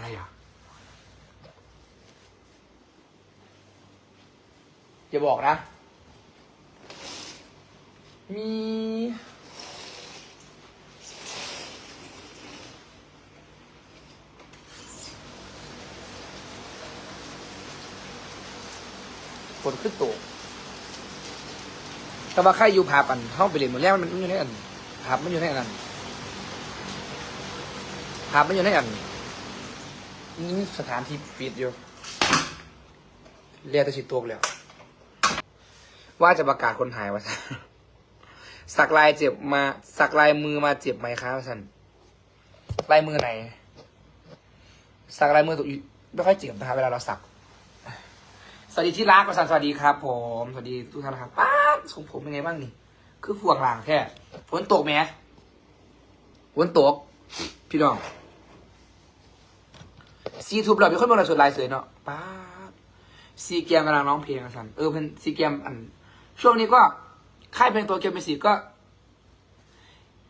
อะไรอะ อย่าบอกนะ มี ฝนขึ้นตกแต่ว่าใครอยู่ผาปันห้องไปเรียนหมดแล้วมันอยู่ในอันผาพมันอยู่ในอันนั้นผามันอยู่ในอัน นี่สถานที่ปิดอยู่เรียกแตะชิดตัวแล้วว่าจะประกาศคนหายว่าสันสักลายเจ็บมา สักลายมือมาเจ็บไหมครับว่าสันลายมือไหน สักลายมือตัวไม่ค่อยเจ็บนะครับเวลาเราสัก สวัสดีที่รักประสานสวัสดีครับ ผม สวัสดีทุกท่านนะครับป้าทรงผมเป็นไงบ้างนี่ คือฟวงหลางแค่ฝนตกไหมฝนตก พี่น้อง ซีทูบเราเป็นคนบนสุดลายเสือเนาะป้าดซีเกมกำลังร้องเพลงอะสันเออเป็นซีเกมอัน ช่วงนี้ก็ค่ายเพลงตัวเกมเป็นสีก็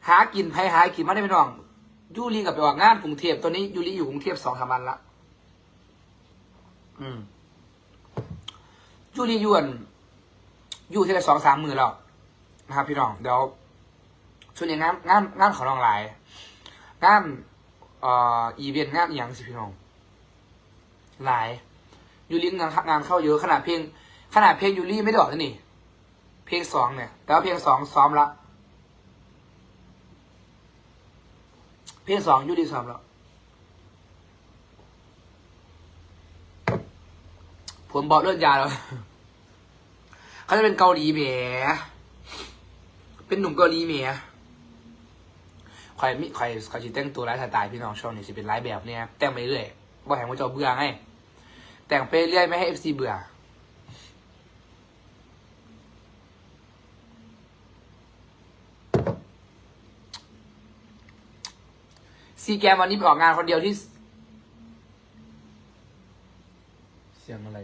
หากินไผหากินมาได้พี่น้องยูรีกับไปออกงานกรุงเทพตอนนี้ยูรีอยู่กรุงเทพสองสามวันละอืมยู่ที่ยวนอยู่ที่ละสองสามหมือแล้วนะครับ พี่น้องเดี๋ยวช่วงนี้งานงานงานของน้องหลายงานเอ่ออีเวนต์งานอย่างสิพี่น้อง หลายยูริงานงานเข้าเยอะขนาดเพลง ขนาดเพลงยูริไม่ได้ออกเลยนี่ เพลงสองเนี่ย แต่ว่าเพลงสองซ้อมละเพลงสองยูริซ้อมแล้วผมบอกเรื่องยาแล้วเขาจะเป็นเกาหลีแหมเป็นหนุ่มเกาหลีแหมใครมิครใครจะแต่งตัวไลฟ์สไตล์พี่น้องช่วงนี้จะเป็นไลฟ์แบบเนี้ยแต่งไปเรื่อยบ่แห่งว่าจะเบื่อไง แต่งไปเรื่อยไม่ให้เอฟซีเบื่อ ซีแกมวันนี้ไปออกงานคนเดียวที่ เสียงอะไร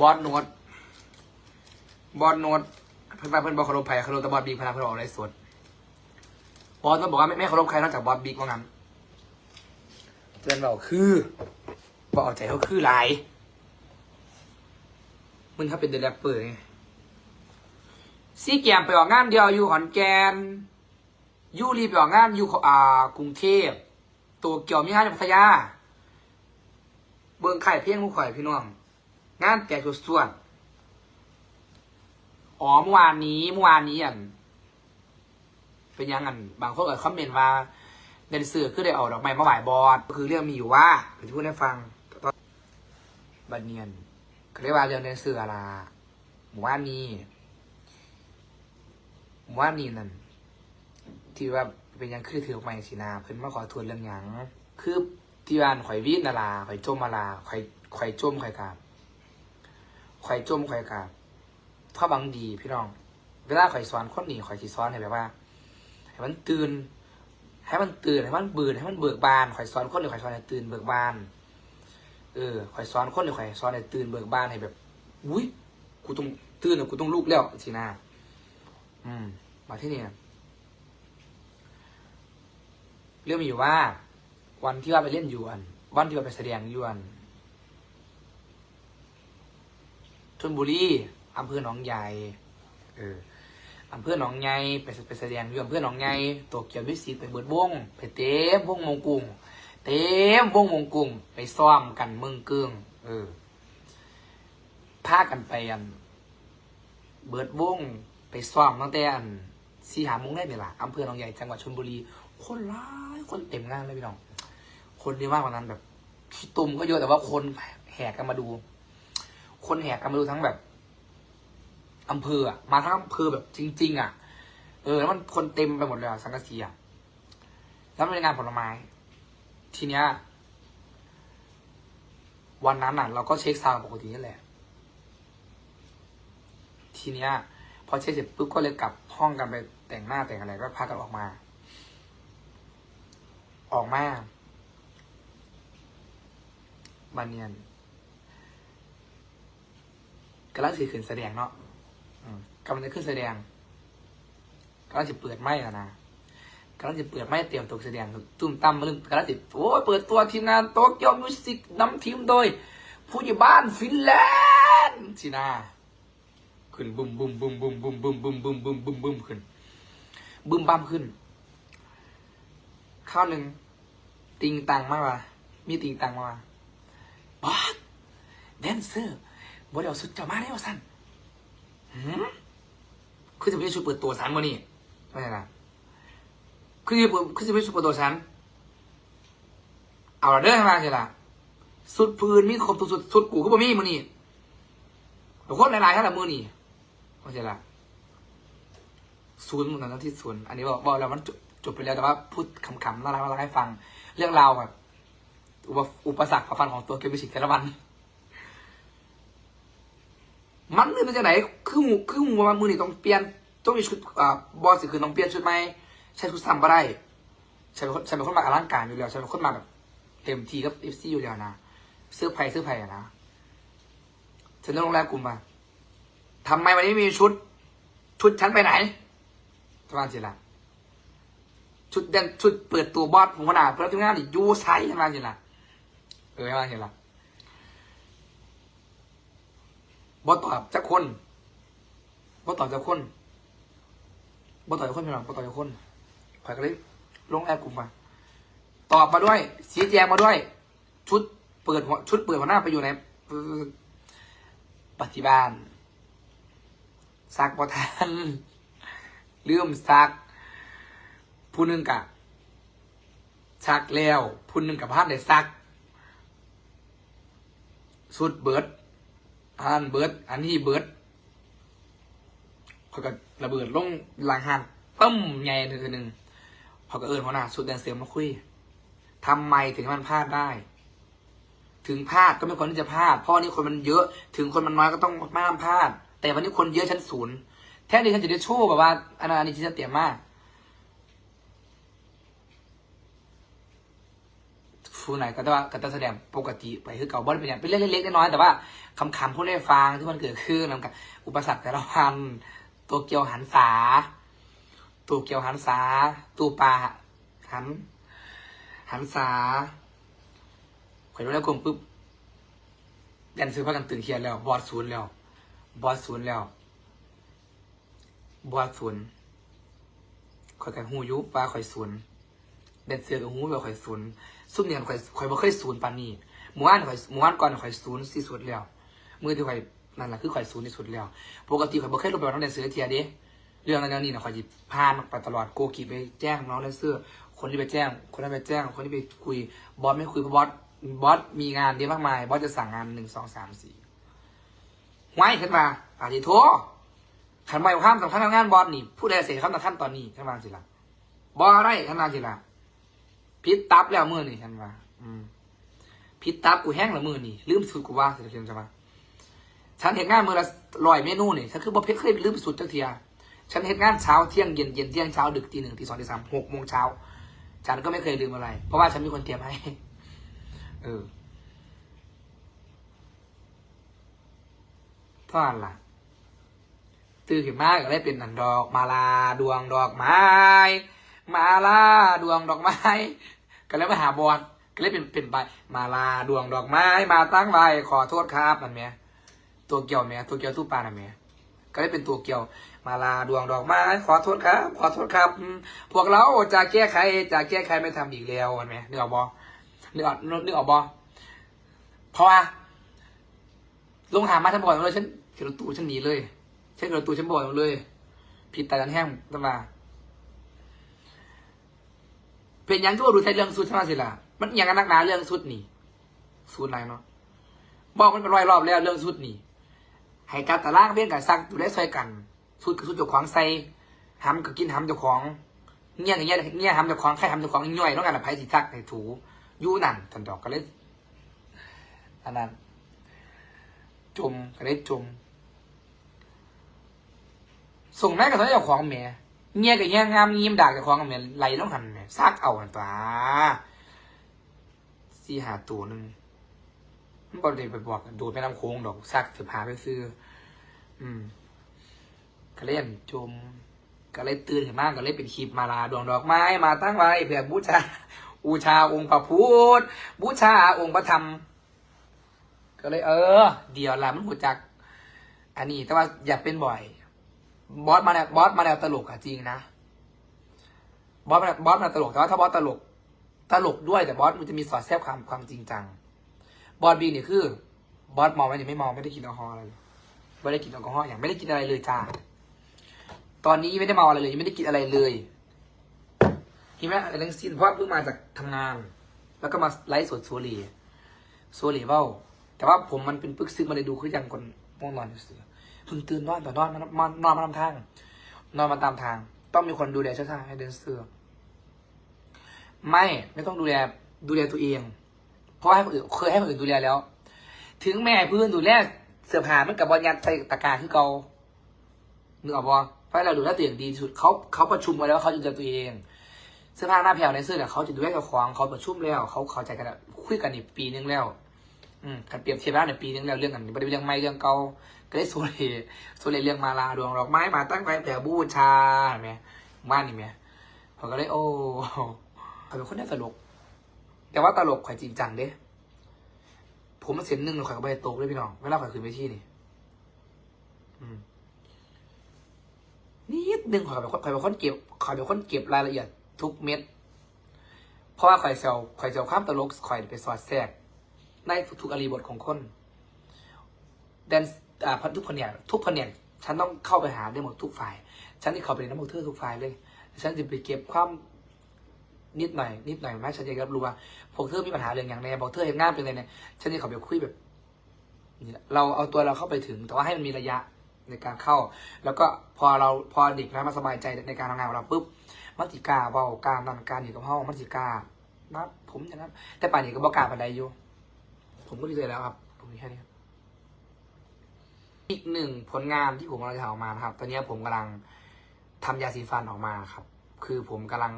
บอสโนดบอสโนดเพิ่อนไปเพิ่อนบอกเคารพไผ่เคารพแต่บอสบิ๊กพนักเพิ่นออกไรสดบอสต้องบอกว่าไม่ไม่เคารพใครนอกจากบอสบิ๊กว่างั้นเตือนเราคือบอกเอาใจเขาคือหลายมึงถ้าเป็นเดอะแรปเปอร์ไงซีเกียมไปออกงานเดียวอยู่ขอนแกนยูรีไปออกงานอยู่อ่ากรุงเทพตัวเกี่ยวมีงานอยู่พัทยา เบิ่งไข่เพียงมุข่อยพี่น้อง งานแต่ชุดส่วน อ๋อเมื่อวานนี้เมื่อวานนี้อะเป็นยังอันบางคนก็คอมเมนต์ว่าเดนเซอร์คือได้เอาดอกไม้มาไหว้บอสก็คือเรื่องมีอยู่ว่าเดี๋ยวจะพูดให้ฟังตอนบัดเนียนเขาเรียกว่าเรื่องเดนเซอร์อะไรหมู่ว่านนี้หมู่ว่านนี้นั่นที่ว่าเป็นยังคือถือออกมาสินาเพิ่นมาขอโทษเรื่องหยังคือที่บ้านข่อยวีดนาลาข่อยจมมาลาข่อยข่อยจมข่อยกาบ ข่อยจมข่อยกาบถ้าบังดีพี่น้อง เวลาข่อยสอนคนนี้ข่อยสิสอนให้แบบว่า ให้มันตื่น ให้มันตื่นให้มันเบื่อให้มันเบิกบานข่อยสอนคนนี้ข่อยสอนให้ตื่นเบิกบาน เออข่อยสอนคนนี้ข่อยสอนให้ตื่นเบิกบานให้แบบอุ้ยกูต้องตื่นแล้วกูต้องลุกแล้วสินะอืม มาที่นี่เรื่องมีอยู่ว่า วันที่ว่าไปเล่นยวนวันที่ว่าไปแสดงยวน ชลบุรีอำเภอหนองใหญ่เอออำเภอหนองใหญ่ไปไปแสดงอยู่อำเภอหนองใหญ่โตเกียววิสิตไปเบิดวงไปเต็มวงมงกุงเต็มวงมงกุงไปซ้อมกันเมืองเกืองเออพากันไปอัน เบิดวงไปซ้อมตั้งแต่อันสี่หาโมงได้ไหมล่ะอำเภอหนองใหญ่จังหวัดชลบุรี คนร้ายคนเต็มงานเลยพี่น้อง คนเยอะมากกว่านั้นแบบขี้ตุ่มก็เยอะแต่ว่าคนแห่กันมาดู คนแห่กันมาดูทั้งแบบอำเภออะมาทั้งอำเภอแบบจริง ๆ อะ เออ แล้วมันคนเต็มไปหมดเลยอะสังกะสีอะแล้วมันเป็นงานผลไม้ ทีเนี้ยวันนั้นน่ะ เราก็เช็คซาวปกตินี่แหละ ทีเนี้ยพอเช็คเสร็จปุ๊บก็เลยกลับห้องกันไปแต่งหน้าแต่งอะไรก็พากันออกมา ออกมาบานเนียน กำลังสีขึ้นแสดงเนาะอืมกำลังจะขึ้นแสดงกำลังจะเปิดไม้อะนะกำลังจะเปิดไม้เตรียมตัวแสดงตุ้มตั้มมาลืมกำลังจะโอ้ยเปิดตัวทีมงานโตเกียวมิวสิกนำทีมโดย ผู้ใหญ่บ้านฟินแลนด์สินาขึ้นบุ้มบุ้มบุ้มบุ้มบุ้มบุ้มบุ้มบุ้มบุ้มบุ้มบุ้มขึ้นบึ้มบ้ามขึ้น ข้าวหนึ่งติงตังมากว่ะมีติงตังมาว่ะบอสแดนเซอร์ บอสเดี๋ยวสุดจะมาได้ว่าสั้นหืมคือจะไม่ช่ชุดเปิดตัวสันมานี่ไม่ใช่นะคือจะเปิดคือจะไม่ช่ชุดเปิดตัวสันเอาละเด้อมาใช่ละสุดพื้นมีครบทุกสุดสุดกูก็บ่มีมือนี่ทุกคนหลายๆท่านละมือนี่ไม่ใช่ละศูนย์เหมือนกันที่ศูนย์อันนี้บอกบอกแล้วมันจบจบไปแล้วแต่ว่าพูดขำๆน่ารักน่ารักให้ฟัง เรื่องราวแบบอุปสรรคฝ่าฟันของตัวเกมมิสิกแต่ละวัน มันเลยมันจะไหนคือหูคือหูว่ามือนี่ต้องเปลี่ยนต้องมีชุดอ่าบอสคือต้องเปลี่ยนชุดไหมใช้ชุดซ้ำก็ได้ใช้เป็นคนใช้เป็นคนมาอลังการอยู่แล้วใช้เป็นคนมาแบบเต็มทีกับเอฟซีอยู่แล้วนะเสื้อไผ่เสื้อไผ่อะนะฉันเลือกโรงแรมกลุ่มมาทำไมวันนี้มีชุด ชุดฉันไปไหนประมาณสิละชุดเดนชุดเปิดตัวบอสผมขนาดเปิดทีมงานอีกยูไซส์ประมาณสิละเออประมาณสิละ บ่ตอบจักคนบ่ตอบจักคนบ่ตอบจักคนพี่น้องบ่ตอบจักคนข่อยก็เลยลงแอปกลุ่มมาตอบมาด้วยชี้แจงมาด้วย ชุดเปิดหัวชุดเปิดหัวหน้าไปอยู่ในปฏิบัติซักบ่ทันลืมซัก ผู้หนึงกะซักแล้วผู้หนึงกับพานได้ซัก สุดเบิด อ่านเบิร์ดอันนี้เบิร์ดเขาก็ระเบิดลงหลังหันปั้มใหญ่หนึ่งหนึ่งเขาก็เอิญหัวหน้าสุดแดนเสือมาคุยทำไมถึงมันพลาดได้ ถึงพลาดก็ไม่ควรที่จะพลาดเพราะนนี้คนมันเยอะ ถึงคนมันน้อยก็ต้องไม่ห้ามพลาด แต่วันนี้คนเยอะชั้นศูนย์แท้ที่ฉันจะได้โชว์แบบว่าอันนี้ฉันเตรียมมากูไหนก็ต้องว่าก็ต้องแสดงปกติไปคือเก่าบอลเป็นอย่างเป็นเรื่องเล็กๆน้อยๆแต่ว่าคำคำๆพูดให้ฟังที่มันเกิดขึ้นนำกับอุปสรรคแต่ละวันตัวเกียวหันษาตัวเกียวหันษาตูปลาหันหันษาข่อยรู้แล้วกลมปุ๊บแดนซื้อพากันตื่นเทียนแล้ว บอสศูนย์แล้ว บอสศูนย์แล้ว บอสศูนย์ข่อยกันหูยุปลาข่อยศูนย์แดนเสือกับหูแบบข่อยศูนย์ ซุ่มเนี่ยข่อยข่อยบ่เคยศูนย์ปานนี้หมู่บ้านข่อยหมู่บ้านก่อนข่อยศูนย์ที่สุดแล้ว มือที่ข่อยนั่นแหละคือข่อยศูนย์ที่สุดแล้ว ปกติข่อยบ่เคยลงไปว่าน้องแดนเสือเทียเด้เรื่องนั้นเรื่องนี้นะข่อยจิพานไปตลอดโกกีไปแจ้งน้องแดนเสือคนที่ไปแจ้ง คนนั้นไปแจ้ง คนที่ไปคุยบอสไม่คุยเพราะบอสบอสมีงานเยอะมากมาย บอสจะสั่งงานหนึ่งสองสามสี่ไว้ขึ้นมาอาทิโทขันไปข้ามสำคัญทำงานบอสนี่ผู้ใดเสียข้ามสำคัญตอนนี้ขึ้นมาสิละบอสอะไรขึ้นมาสิละ พิษตับแล้วมือนี่ขึ้นมาอืมพิษตับกูแห้งแล้วมือนี่ลืมสุดกูว่าสิเขียนใช่ไหมฉันเห็นงานมือละร้อยเมนูนี่ฉันคือบอเพชรเคยลืมสุดจักเทียฉันเห็นงานเช้าเที่ยงเย็นเย็นเที่ยงเช้าดึกตีหนึ่งตีสองตีสามหกโมงเช้าฉันก็ไม่เคยลืมอะไร เพราะว่าฉันมีคนเตรียมให้ เออท่านั้นล่ะ ตื่นขึ้นมาก็ได้เป็นนันดอกมาลาดวงดอกไม้ มาลาดวงดอกไม้ก็เลยมาหาบอลก็เลยเป็นเป็นใบมาลาดวงดอกไม้ มาตั้งใบขอโทษครับนั่นแหมตัวเกี่ยวแหม่ตัวเกี่ยวตู้ปลานั่นแหมก็เลยเป็นตัวเกี่ยว มาลาดวงดอกไม้ขอโทษครับ ขอโทษครับ พวกเราจะแก้ไขจะแก้ไขไม่ทำอีกแล้วนั่นแหม่นึกออกบอนึกออกนึกออกบอเพราะว่าลงหามาฉันบอกเลยฉันเขียนรถตู้ฉันหนีเลยฉันเขียนรถตู้ฉันบอกเลยผิดแต่กันแห้งตำรา เป็นยังที่ว่าดูใช้เรื่องสุดใช่ไหมสิล่ะมันอย่างกันนักหนาเรื่องสุดนี่สุดไหนเนาะบอกมันเป็นร้อยรอบแล้วเรื่องสุดนี่ให้การตะล่างเบี้ยนกับซักดูได้ซอยกันสุดกับสุดเจ้าของใส่หำกับกินหำเจ้าของเงี้ยกับเงี้ยเงี้ยหำเจ้าของใครหำเจ้าของย่อยต้องการแบบไผ่สีซักในถูยู่นั่นทันดอกก็เลยอันนั้นจมก็ได้จมส่งแม่กับเจ้าของแม่ เงี้ยกับเงี้ยงามยิ้มด่าเจ้าของแม่ไหลต้องหันแม่ซักเอาอันตัวสี่หาตัวหนึ่งมันก็เลยไปบอกดูดไปน้ำโค้งดอกซักสือผาไปซื้อ อืมก็เล่นจมก็เลยตื่นขึ้นมาก็เลยเป็นคลิปมาลาดวงดอกไม้มาตั้งไว้เพื่อบูชาบูชาองค์พระพุทธบูชาองค์พระธรรม ก็เลยเออ เดี๋ยวละมันหูจัก อันนี้แต่ว่าอย่าเป็นบ่อย บอสมาแนวบอสมาแนวตลกอะจริงนะบอสมาบอสมาตลกแต่ว่าถ้าบอสตลกตลกด้วยแต่บอสมันจะมีสอดแทรกความความจริงจัง บอสบีนี่คือบอสมองไหมนี่ไม่มองไม่ได้กินแอลกอฮอล์อะไรเลยไม่ได้กินแอลกอฮอล์อย่างไม่ได้กินอะไรเลยจ้าตอนนี้ไม่ได้เมาอะไรเลยยังไม่ได้กินอะไรเลยเห็นไหมอะไรทั้งสิ้นเพราะเพิ่งมาจากทำงาน แล้วก็มาไลฟ์สดโซลีโซลีเบ้าแต่ว่าผมมันเป็นปึกซึกมาเลยดูคือยังคนม่วงนอนอยู่เสือ เพิ่งตื่นนอนแต่นอนมันมันนอนมาตามทาง นอนมาตามทาง ต้องมีคนดูแลช่วยๆให้เดินเสือไม่ไม่ต้องดูแลดูแลตัวเอง เพราะให้คนอื่นเคยให้คนอื่นดูแลแล้ว ถึงแม่เพื่อนดูแลเสื้อผ้ามันกับบอลยันใส่ตะกร้าคือเกานึกออกปะเพราะเราดูแลตัวเองดีที่สุดเขาเขาประชุมมาแล้วเขาจะดูแลตัวเองเสื้อผ้าหน้าแผ่วในเสื้อเนี่ยเขาจะดูแลเจ้าของเขาประชุมแล้ว เขาเขาใจกันแล้วคุยกันอีกปีนึงแล้ว อืมการเปรียบเทียบแล้วในปีนึงแล้วเรื่องกันไม่ได้เรื่องใหม่เรื่องเก่าก็ได้โซเลโซเลเรื่องมาลาดวงดอกไม้มาตั้งไว้แผ่บูชาเห็นไหมบ้านนี่ไหมผมก็เลยโอ้เขาเป็นคนน่าตลก แต่ว่าตลกข่อยจริงจังเด้ผมมาเสียนหนึ่งข่อยก็ไปตกเลยพี่น้องเวลาข่อยขึ้นไปที่นี่นิดหนึ่งข่อยเป็นคนข่อยเป็นคนเก็บข่อยเป็นคนเก็บรายละเอียดทุกเม็ด เพราะว่าข่อยเซลข่อยเซลข้ามตลกข่อยไปสอดแทรก ในทุกอริบทของคนแดนอ่าพันทุกคนเนี่ยทุกคนเนี่ยฉันต้องเข้าไปหาได้หมดทุกฝ่าย ฉันที่เข้าไปในน้ำมือเธอทุกฝ่ายเลย ฉันจะไปเก็บความนิดหน่อยนิดหน่อยแม้ฉันจะรับรู้ว่าพวกเธอมีปัญหาเรื่องอย่างไรบอกเธอเห็นงานเป็นไงเนี่ยฉันจะเข้าไปคุยแบบนี่แหละเราเอาตัวเราเข้าไปถึง แต่ว่าให้มันมีระยะในการเข้า แล้วก็พอเราพอเด็กนะมาสบายใจในการทำงานของเราปุ๊บมัติกาเบาการนั่นการอยู่กับห้องมัติกานะผมอย่างนั้นแต่ป่านนี้ก็บอกล้าปันใดอยู่ ผมก็ดีใจแล้วครับ ผมมีแค่นี้ครับอีกหนึ่งผลงานที่ผมกำลังจะทำออกมานะครับ ตอนนี้ผมกำลังทำยาสีฟันออกมาครับ คือผมกำลัง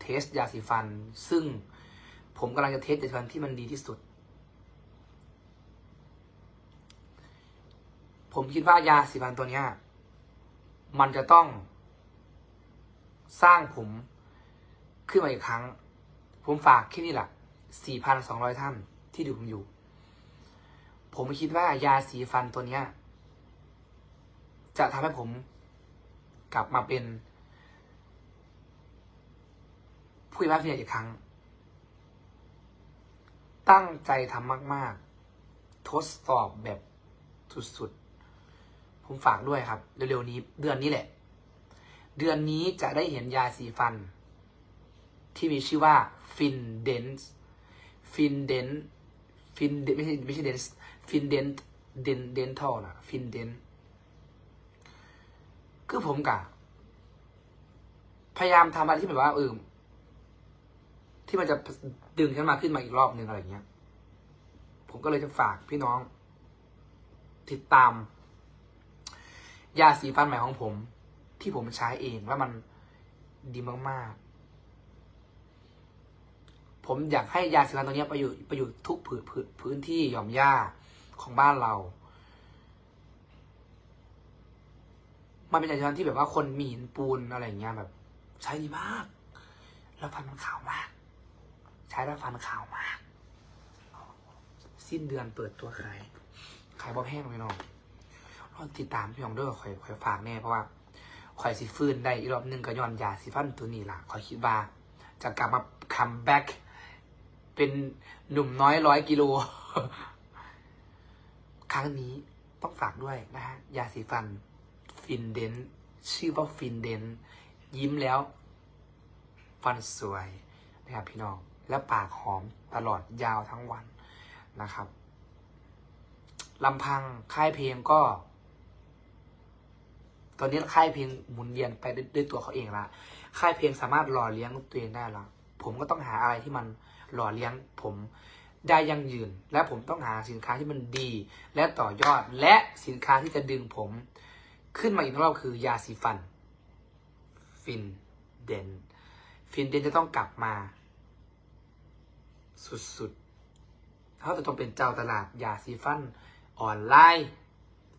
เทสยาสีฟัน ซึ่งผมกำลังจะเทสยาสีฟันที่มันดีที่สุด ผมคิดว่ายาสีฟันตัวเนี้ยมันจะต้อง สร้างผมขึ้นมาอีกครั้ง ผมฝากแค่นี้แหละ4,200 ท่าน ที่ดูผมอยู่ ผมคิดว่ายาสีฟันตัวเนี้ย จะทำให้ผมกลับมาเป็นผู้พิพากษาอีกครั้ง ตั้งใจทำมาก ๆ ทดสอบแบบสุด ๆ ผมฝากด้วยครับ เร็ว ๆ นี้ เดือนนี้แหละ เดือนนี้จะได้เห็นยาสีฟัน ที่มีชื่อว่าฟินเดนส์ฟินเดนส์ ฟินไม่ใช่ไม่ใช่เดนส์ฟินเดนเดนเดนทัลนะฟินเดนคือผมกะพยายามทำอะไรที่แบบว่าเออที่มันจะดึงฉันมาขึ้นมาอีกรอบหนึ่งอะไรเงี้ย ผมก็เลยจะฝากพี่น้อง ติดตาม ยาสีฟันใหม่ของผม ที่ผมใช้เองว่ามันดีมาก ผมอยากให้ยาสีฟันตัวนี้ไปอยู่ไปอยู่ทุกพื้นพื้นที่หย่อมหญ้าของบ้านเรา มันเป็นยาสีฟันที่แบบว่าคนมีหินปูนอะไรอย่างเงี้ยแบบ ใช้ดีมาก แล้วฟันมันขาวมาก ใช้แล้วฟันขาวมาก สิ้นเดือนเปิดตัวขายขายบอแห้งเลยน้องรอติดตามพี่น้องด้วยคอยคอยฝากแน่เพราะว่าคอยสิฟื้นได้อีกรอบหนึงก็ย้อนยาสีฟันตัวนี้ล่ะคอยคิดว่าจะกลับมาคัมแบ็ก เป็นหนุ่มน้อยร้อยกิโล ครั้งนี้ต้องฝากด้วยนะฮะ ยาสีฟันฟินเดนชื่อว่าฟินเดนยิ้มแล้ว ฟันสวยนะครับพี่น้อง และปากหอมตลอดยาวทั้งวันนะครับลำพังค่ายเพลงก็ ตอนนี้ค่ายเพลงหมุนเวียนไปด้วยตัวเขาเองละค่ายเพลงสามารถหล่อเลี้ยงตัวเองได้ละผมก็ต้องหาอะไรที่มัน หล่อเลี้ยงผมได้ยั่งยืน และผมต้องหาสินค้าที่มันดี และต่อยอดและสินค้าที่จะดึงผม ขึ้นมาอีกรอบคือยาสีฟัน ฟินเดนฟินเดนจะต้องกลับมา สุดๆเขาจะต้องเป็นเจ้าตลาดยาสีฟันออนไลน์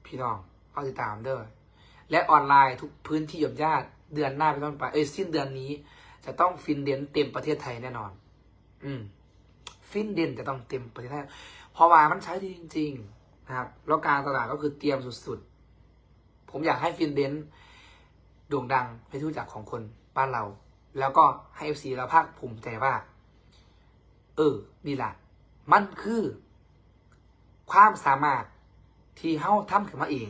พี่น้องเข้าติดตามเด้อและออนไลน์ทุกพื้นที่หย่อมญาติเดือนหน้าไปนต้นไปเอ้ยสิ้นเดือนนี้ จะต้องฟินเดนเต็มประเทศไทยแน่นอน อืมฟินเดนจะต้องเต็มประเทศไทยเพราะว่ามันใช้ดีจริง ๆ นะครับ แล้วการตลาดก็คือเตรียมสุดๆ ผมอยากให้ฟินเดนโด่งดังเป็นที่รู้จักของคนบ้านเรา แล้วก็ให้เอฟซีเราภาคภูมิใจว่า เออ นี่แหละ มันคือ ความสามารถที่เฮาทำขึ้นมาเอง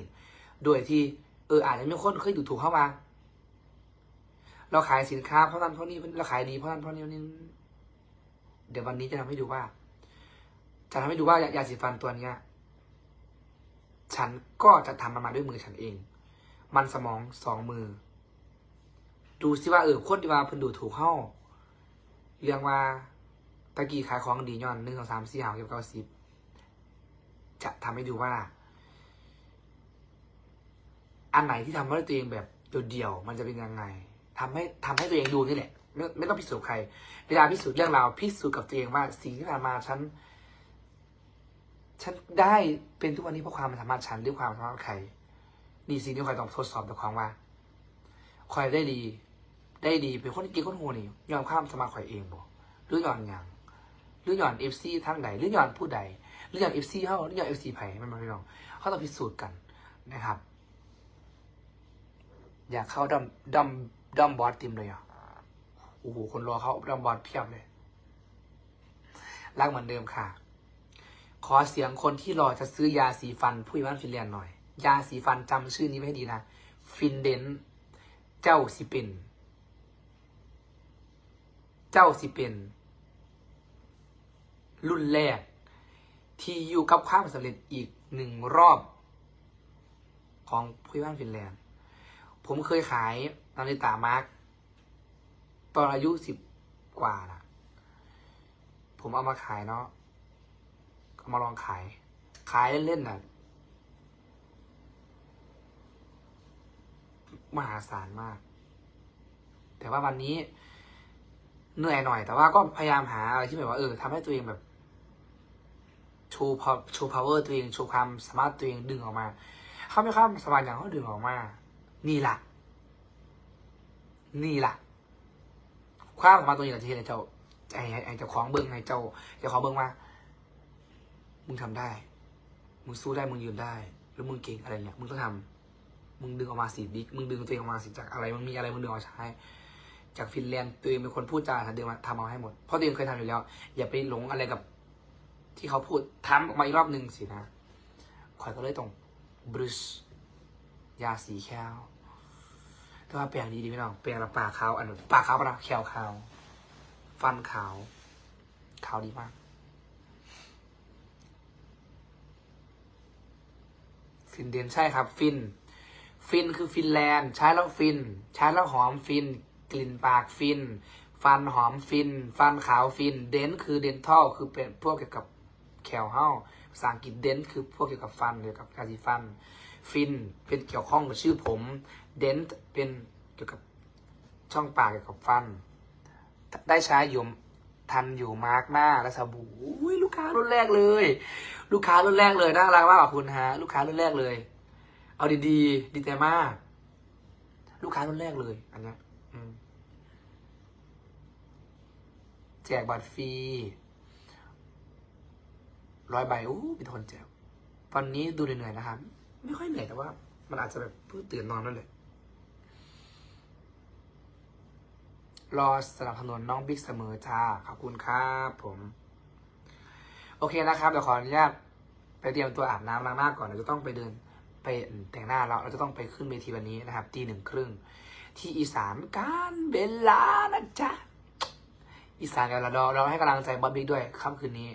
โดยที่เอออาจจะมีคนเคยดูถูกเข้ามา เราขายสินค้าเพราะนั้นเพราะนี้เราขายดีเพราะนั้นเพราะนี้นี่ เดี๋ยววันนี้จะทำให้ดูว่า จะทำให้ดูว่ายาสีฟันตัวเนี้ย ฉันก็จะทำมันมาด้วยมือฉันเอง มันสมองสองมือ ดูสิว่าเออคนที่ว่าเพิ่นดูถูกเข้าเรื่องว่าตะกี้ขายของดีย้อนหนึ่งสองสามสี่ห้าเก็บเก้าสิบจะทำให้ดูว่า อันไหนที่ทำให้ตัวเองแบบเดี่ยวๆมันจะเป็นยังไงทำให้ทำให้ตัวเองดูนี่แหละ ไม่ไม่ต้องพิสูจน์ใคร เวลาพิสูจน์เรื่องราวพิสูจน์กับตัวเองว่าสิ่งที่ผ่านมาฉันฉันได้เป็นทุกวันนี้เพราะความสามารถฉันด้วยความสามารถใครนี่สิ่งที่คอยต้องทดสอบตัวของว่าคอยได้ดี ได้ดีเป็นคนที่ก่งคนโหนี่ยอมข้ามสมาคอยเองบ่หรือย้อนอย่างหรือหย้อนเอฟซีทางใดหรือหย้อนผู้ใดหรือหย้อนเอฟซีเขาหรือหย้อนเอฟซีไผ่มันมาพี่น้องเขาต้องพิสูจน์กันนะครับ อยากเข้าดัมดัมดัมบอสติมเลยอะ โอ้โหคนรอเขาดัมบอสเพียบเลย รักเหมือนเดิมค่ะ ขอเสียงคนที่รอจะซื้อยาสีฟันผู้ยบ้านฟินแลนด์หน่อย ยาสีฟันจำชื่อนี้ไว้ให้ดีนะ ฟินเดน เจ้าสิเป็น เจ้าสิเป็น รุ่นแรก ที่อยู่กับความสำเร็จอีกหนึ่งรอบ ของผู้ยบ้านฟินแลนด์ ผมเคยขายนาฬิตามาร์ก ตอนอายุสิบกว่านะผมเอามาขายเนาะเอามาลองขาย ขายเล่นๆน่ะมหาศาลมาก แต่ว่าวันนี้เหนื่อยหน่อย แต่ว่าก็พยายามหาอะไรที่แบบว่าเออทำให้ตัวเองแบบโชว์พอโชว์ power ตัวเองโชว์ความสามารถตัวเองดึงออกมา เขาไม่ควาสามารถอย่างเขาดึงออกมา นี่ล่ะนี่ล่ะ ความสามาตัวเองที่เห็นเจ้าไอ้ไอ้เจ้าของเบิ้งไอ้เจ้าเจ้าของเบิ้งว่ามึงทำได้ มึงสู้ได้ มึงยืนได้หรือมึงเก่งอะไรเงี้ย มึงต้องทำมึงดึงออกมาสิบิ๊ก มึงดึงตัวเองออกมาสิจากอะไร มึงมีอะไร มึงดึงออกมาใช้ จากฟินแลนด์ตัวเองเป็นคนพูดจาเดึงมาทำเอาให้หมด เพราะตัวเองเคยทำอยู่แล้ว อย่าไปหลงอะไรกับ ที่เขาพูดทำออกมาอีกรอบหนึ่งสินะข่อยก็เลยต้องบรูซยาสีแก้ว แต่ว่าแปลงดีดีพี่น้องแปลงละปากขาวอันปากขาวปะนะแขวขาว ฟันขาวขาวดีมาก ฟินเดนใช่ครับ ฟิน ฟินคือฟินแลนด์ ใช้แล้วฟิน ใช้แล้วหอมฟิน กลิ่นปากฟิน ฟันหอมฟิน ฟันขาวฟิน เดนคือเดนทัลคือเป็นพวกเกี่ยวกับแคลเฮาภาษาอังกฤษเดนคือพวกเกี่ยวกับฟันเกี่ยวกับการสีฟัน ฟินเป็นเกี่ยวข้องกับชื่อผมเดนต์เป็นเกี่ยวกับช่องปากเกี่ยวกับฟัน ได้ใช้อยู่ทันอยู่มาร์กหน้าและสบู่อุ้ยลูกค้ารุ่นแรกเลย ลูกค้ารุ่นแรกเลยน่ารักมากขอบคุณฮะลูกค้ารุ่นแรกเลย เอาดีดีๆดีใจมาก ลูกค้ารุ่นแรกเลย อันเนี้ยแจกบัตรฟรีร้อยใบอู้มีคนแจกตอนนี้ดูเหนื่อยๆนะครับ ไม่ค่อยเหนื่อยแต่ว่า มันอาจจะแบบเพิ่งตื่นนอนนั่นแหละรอสนับสนุนน้องบิ๊กเสมอจ้าขอบคุณครับผม โอเคนะครับเดี๋ยวขออนุญาตไปเตรียมตัวอาบน้ำล้างหน้าก่อนเราจะต้องไปเดินไปแต่งหน้าเราเราจะต้องไปขึ้นเวทีวันนี้นะครับตีหนึ่งครึ่งที่อีสานการเบลานะจ๊ะอีสานกันเราเราเราให้กำลังใจบอบบี้ด้วยค่ำคืนนี้